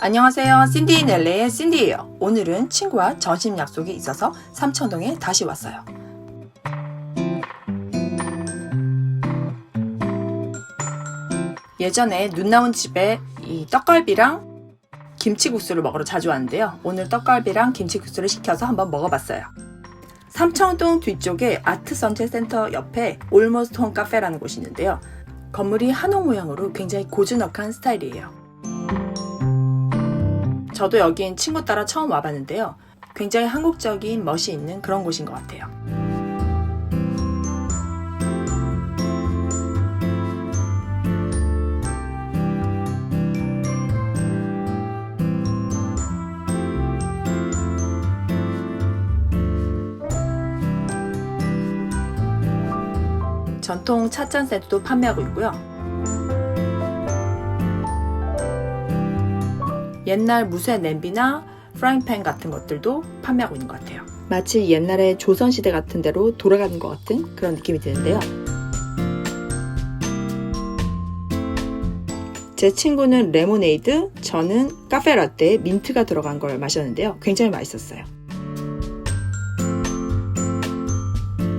안녕하세요. 신디 넬레의 신디예요. 오늘은 친구와 점심 약속이 있어서 삼천동에 다시 왔어요. 예전에 눈 나온 집에 이 떡갈비랑 김치국수를 먹으러 자주 왔는데요. 오늘 떡갈비랑 김치국수를 시켜서 한번 먹어봤어요. 삼청동 뒤쪽에 아트 선체 센터 옆에 올머스트 홈 카페라는 곳이 있는데요. 건물이 한옥 모양으로 굉장히 고즈넉한 스타일이에요. 저도 여긴 친구 따라 처음 와봤는데요. 굉장히 한국적인 멋이 있는 그런 곳인 것 같아요. 전통 찻잔 세트도 판매하고 있고요. 옛날 무쇠 냄비나 프라이팬 같은 것들도 판매하고 있는 것 같아요. 마치 옛날에 조선시대 같은 데로 돌아가는 것 같은 그런 느낌이 드는데요. 제 친구는 레모네이드, 저는 카페 라떼에 민트가 들어간 걸 마셨는데요. 굉장히 맛있었어요.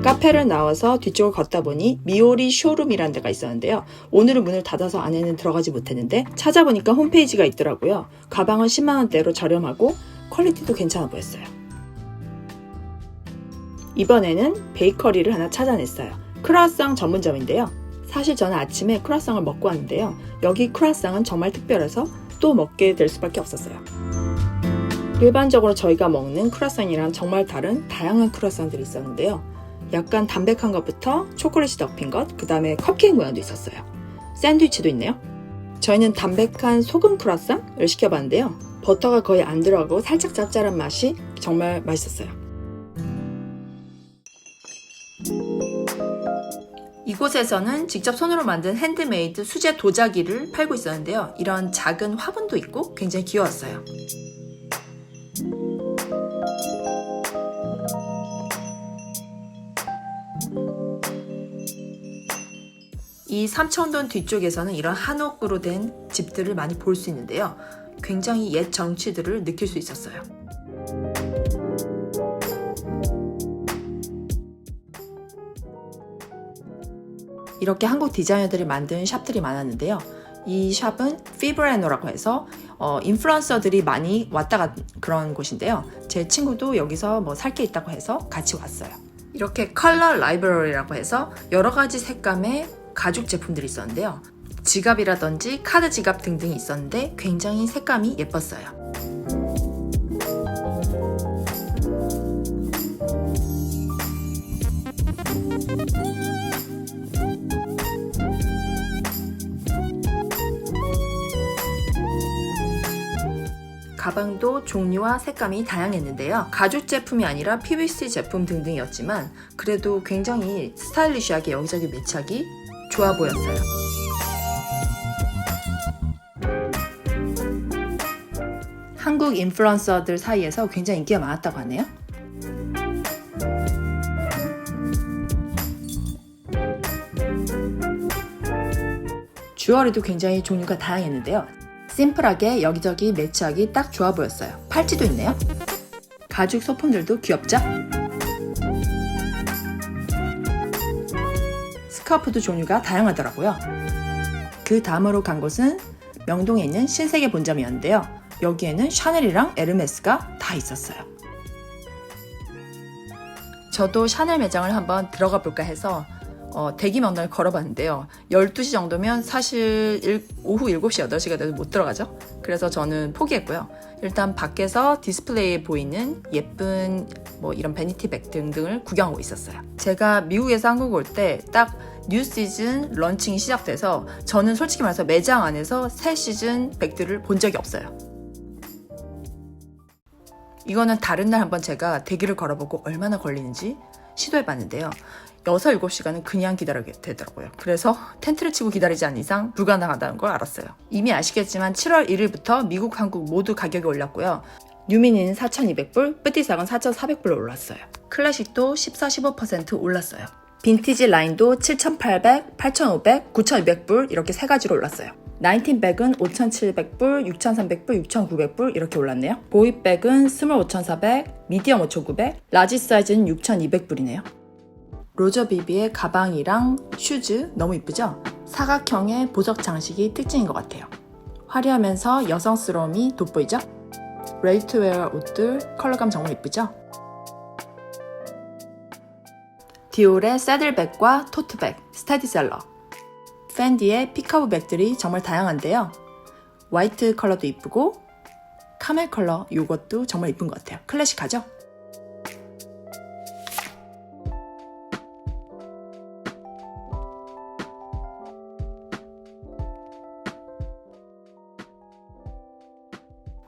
카페를 나와서 뒤쪽을 걷다 보니 미오리 쇼룸이라는 데가 있었는데요. 오늘은 문을 닫아서 안에는 들어가지 못했는데 찾아보니까 홈페이지가 있더라고요. 가방은 10만원대로 저렴하고 퀄리티도 괜찮아 보였어요. 이번에는 베이커리를 하나 찾아냈어요. 크라상 전문점인데요. 사실 저는 아침에 크라상을 먹고 왔는데요. 여기 크라상은 정말 특별해서 또 먹게 될 수밖에 없었어요. 일반적으로 저희가 먹는 크라상이랑 정말 다른 다양한 크라상들이 있었는데요. 약간 담백한 것부터 초콜릿이 덮인 것, 그 다음에 컵케이크 모양도 있었어요. 샌드위치도 있네요. 저희는 담백한 소금 크라상을 시켜봤는데요. 버터가 거의 안 들어가고 살짝 짭짤한 맛이 정말 맛있었어요. 이곳에서는 직접 손으로 만든 핸드메이드 수제 도자기를 팔고 있었는데요. 이런 작은 화분도 있고 굉장히 귀여웠어요. 이 삼천동 뒤쪽에서는 이런 한옥으로 된 집들을 많이 볼 수 있는데요. 굉장히 옛 정취들을 느낄 수 있었어요. 이렇게 한국 디자이너들이 만든 샵들이 많았는데요. 이 샵은 피브레노라고 해서 어, 인플루언서들이 많이 왔다 간 그런 곳인데요. 제 친구도 여기서 뭐 살 게 있다고 해서 같이 왔어요. 이렇게 컬러 라이브러리라고 해서 여러 가지 색감의 가죽 제품들이 있었는데요. 지갑이라든지 카드 지갑 등등이 있었는데 굉장히 색감이 예뻤어요. 가방도 종류와 색감이 다양했는데요. 가죽 제품이 아니라 PVC 제품 등등이었지만 그래도 굉장히 스타일리시하게 여기저기 매치하기 좋아 보였어요. 한국 인플루언서들 사이에서 굉장히 인기가 많았다고 하네요. 주얼리도 굉장히 종류가 다양했는데요. 심플하게 여기저기 매치하기 딱 좋아 보였어요. 팔찌도 있네요. 가죽 소품들도 귀엽죠? 스카프도 종류가 다양하더라고요. 그 다음으로 간 곳은 명동에 있는 신세계 본점이었는데요. 여기에는 샤넬이랑 에르메스가 다 있었어요. 저도 샤넬 매장을 한번 들어가 볼까 해서 어, 대기 명단을 걸어봤는데요. 12시 정도면 사실 일, 오후 7시, 8시가 돼도 못 들어가죠. 그래서 저는 포기했고요. 일단 밖에서 디스플레이에 보이는 예쁜 뭐 이런 베니티 백 등등을 구경하고 있었어요. 제가 미국에서 한국 올 때 딱 뉴 시즌 런칭이 시작돼서 저는 솔직히 말해서 매장 안에서 새 시즌 백들을 본 적이 없어요. 이거는 다른 날 한번 제가 대기를 걸어보고 얼마나 걸리는지 시도해봤는데요. 6, 7시간은 그냥 기다리게 되더라고요. 그래서 텐트를 치고 기다리지 않는 이상 불가능하다는 걸 알았어요. 이미 아시겠지만 7월 1일부터 미국, 한국 모두 가격이 올랐고요. 뉴미니는 4,200불, 뿌띠삭은 4,400불로 올랐어요. 클래식도 14, 15% 올랐어요. 빈티지 라인도 7,800, 8,500, 9,200불 이렇게 세 가지로 올랐어요. 나인틴백은 5,700불, 6,300불, 6,900불 이렇게 올랐네요. 보이백은 스몰 5,400, 미디엄 5,900, 라지 사이즈는 6,200불이네요. 로저 비비의 가방이랑 슈즈 너무 이쁘죠? 사각형의 보석 장식이 특징인 것 같아요. 화려하면서 여성스러움이 돋보이죠? 레이트웨어 옷들 컬러감 정말 이쁘죠? 디올의 새들백과 토트백, 스테디셀러 팬디의 피카브 백들이 정말 다양한데요. 화이트 컬러도 이쁘고 카멜 컬러 이것도 정말 이쁜 것 같아요. 클래식하죠?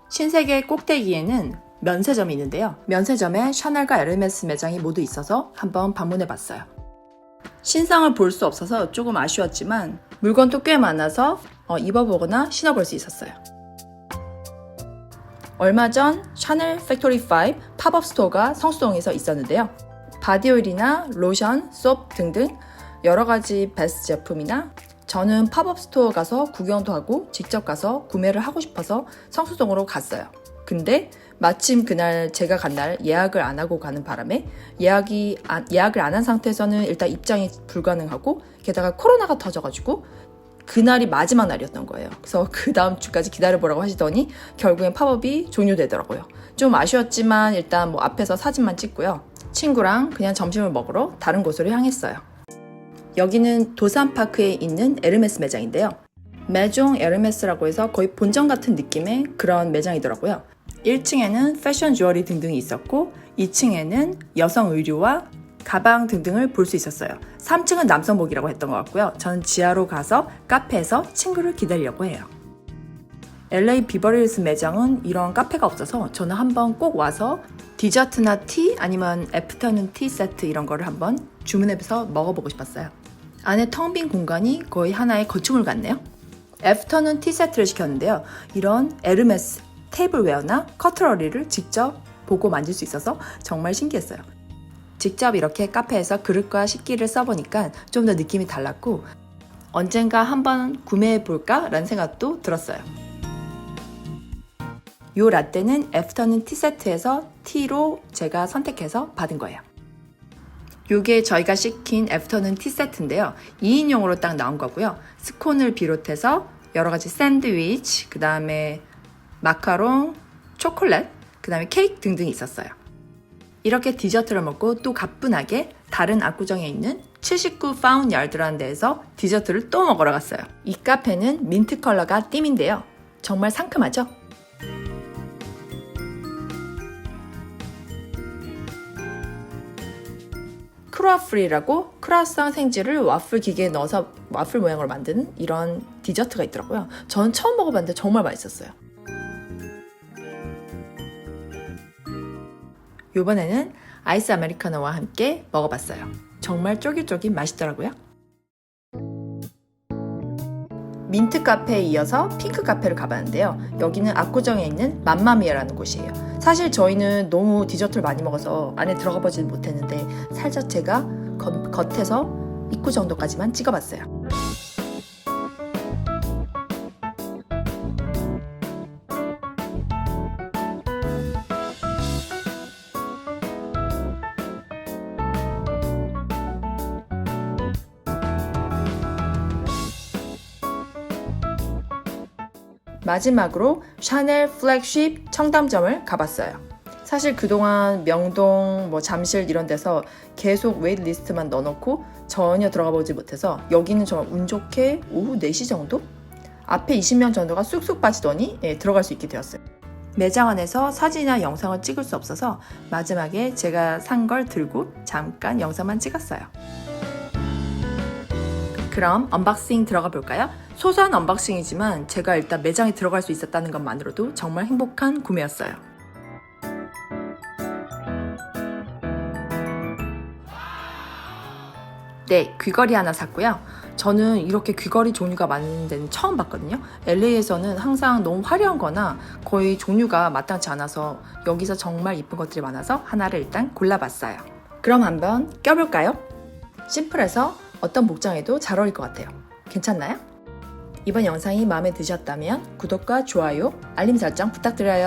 신세계 꼭대기에는 면세점이 있는데요. 면세점에 샤넬과 에르메스 매장이 모두 있어서 한번 방문해 봤어요. 신상을 볼 수 없어서 조금 아쉬웠지만 물건도 꽤 많아서 어, 입어보거나 신어볼 수 있었어요. 얼마 전 샤넬 팩토리 5 팝업 스토어가 성수동에서 있었는데요. 바디오일이나 로션, 수업 등등 여러 가지 베스트 제품이나 저는 팝업 스토어 가서 구경도 하고 직접 가서 구매를 하고 싶어서 성수동으로 갔어요. 근데 마침 그날 제가 간 날 예약을 안 하고 가는 바람에 예약이 안- 예약을 안 한 상태에서는 일단 입장이 불가능하고 게다가 코로나가 터져가지고 그날이 마지막 날이었던 거예요. 그래서 그 다음 주까지 기다려보라고 하시더니 결국엔 팝업이 종료되더라고요. 좀 아쉬웠지만 일단 뭐 앞에서 사진만 찍고요. 친구랑 그냥 점심을 먹으러 다른 곳으로 향했어요. 여기는 도산파크에 있는 에르메스 매장인데요. 메종 에르메스라고 해서 거의 본점 같은 느낌의 그런 매장이더라고요. 1층에는 패션 주얼리 등등이 있었고 2층에는 여성 의류와 가방 등등을 볼 수 있었어요. 3층은 남성복이라고 했던 것 같고요. 저는 지하로 가서 카페에서 친구를 기다리려고 해요. LA 비버리힐스 매장은 이런 카페가 없어서 저는 한번 꼭 와서 디저트나 티 아니면 애프터눈 티 세트 이런 거를 한번 주문해서 먹어보고 싶었어요. 안에 텅 빈 공간이 거의 하나의 거충을 같네요. 애프터눈 티 세트를 시켰는데요. 이런 에르메스 테이블웨어나 커트러리를 직접 보고 만질 수 있어서 정말 신기했어요. 직접 이렇게 카페에서 그릇과 식기를 써보니까 좀 더 느낌이 달랐고 언젠가 한번 구매해 볼까 라는 생각도 들었어요. 요 라떼는 애프터눈 티 세트에서 티로 제가 선택해서 받은 거예요. 요게 저희가 시킨 애프터눈 티 세트인데요. 2인용으로 딱 나온 거고요. 스콘을 비롯해서 여러 가지 샌드위치, 그 다음에 마카롱, 초콜릿, 그 다음에 케이크 등등이 있었어요. 이렇게 디저트를 먹고 또 가뿐하게 다른 압구정에 있는 79 파운 야드라는 데에서 디저트를 또 먹으러 갔어요. 이 카페는 민트 컬러가 띠인데요. 정말 상큼하죠? 크로아프리라고 크로아상 생지를 와플 기계에 넣어서 와플 모양으로 만드는 이런 디저트가 있더라고요. 저는 처음 먹어봤는데 정말 맛있었어요. 이번에는 아이스 아메리카노와 함께 먹어봤어요. 정말 쫄깃쫄깃 맛있더라고요. 민트 카페에 이어서 핑크 카페를 가봤는데요. 여기는 압구정에 있는 맘마미아라는 곳이에요. 사실 저희는 너무 디저트를 많이 먹어서 안에 들어가 보지는 못했는데 살짝 제가 겉, 겉에서 입구 정도까지만 찍어봤어요. 마지막으로 샤넬 플렉쉽 청담점을 가봤어요. 사실 그동안 명동, 뭐 잠실 이런 데서 계속 웨이트 리스트만 넣어놓고 전혀 들어가 보지 못해서 여기는 정말 운 좋게 오후 4시 정도? 앞에 20명 정도가 쑥쑥 빠지더니 예, 들어갈 수 있게 되었어요. 매장 안에서 사진이나 영상을 찍을 수 없어서 마지막에 제가 산 걸 들고 잠깐 영상만 찍었어요. 그럼 언박싱 들어가 볼까요? 소소한 언박싱이지만 제가 일단 매장에 들어갈 수 있었다는 것만으로도 정말 행복한 구매였어요. 네, 귀걸이 하나 샀고요. 저는 이렇게 귀걸이 종류가 많은 데는 처음 봤거든요. LA에서는 항상 너무 화려한 거나 거의 종류가 마땅치 않아서 여기서 정말 이쁜 것들이 많아서 하나를 일단 골라봤어요. 그럼 한번 껴볼까요? 심플해서 어떤 복장에도 잘 어울릴 것 같아요. 괜찮나요? 이번 영상이 마음에 드셨다면 구독과 좋아요, 알림 설정 부탁드려요.